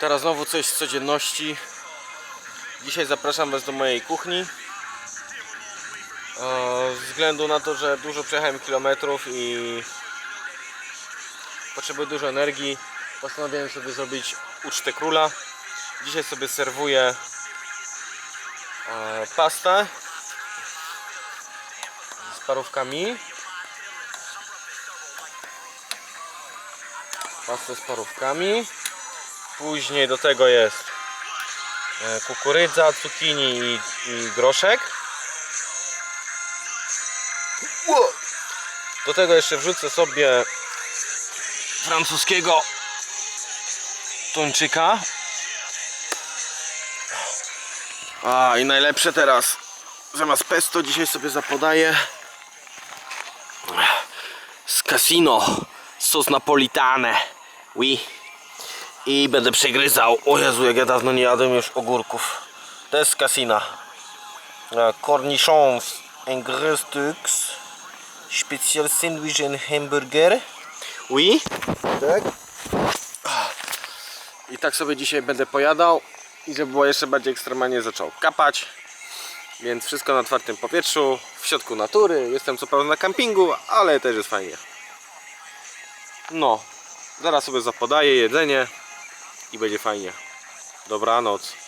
Teraz znowu coś z codzienności. Dzisiaj zapraszam Was do mojej kuchni. Ze względu na to, że dużo przejechałem kilometrów i potrzebuję dużo energii, postanowiłem sobie zrobić ucztę króla. Dzisiaj sobie serwuję e, pastę z parówkami. Pastę z parówkami. Później do tego jest e, kukurydza, cukinii i, i groszek. Do tego jeszcze wrzucę sobie francuskiego tuńczyka. A i najlepsze teraz zamiast pesto dzisiaj sobie zapodaję z casino sos napolitane. Oui. I będę przegryzał. O Jezu, jak ja dawno nie jadłem już ogórków. To jest. E, Cornichons en gros stuks. Special sandwich and hamburger. Oui. Tak. I tak sobie dzisiaj będę pojadał. I żeby było jeszcze bardziej ekstremalnie zaczął kapać. Więc wszystko na otwartym powietrzu, w środku natury. Jestem co prawda na kampingu, ale też jest fajnie. No, zaraz sobie zapodaję jedzenie i będzie fajnie. Dobranoc.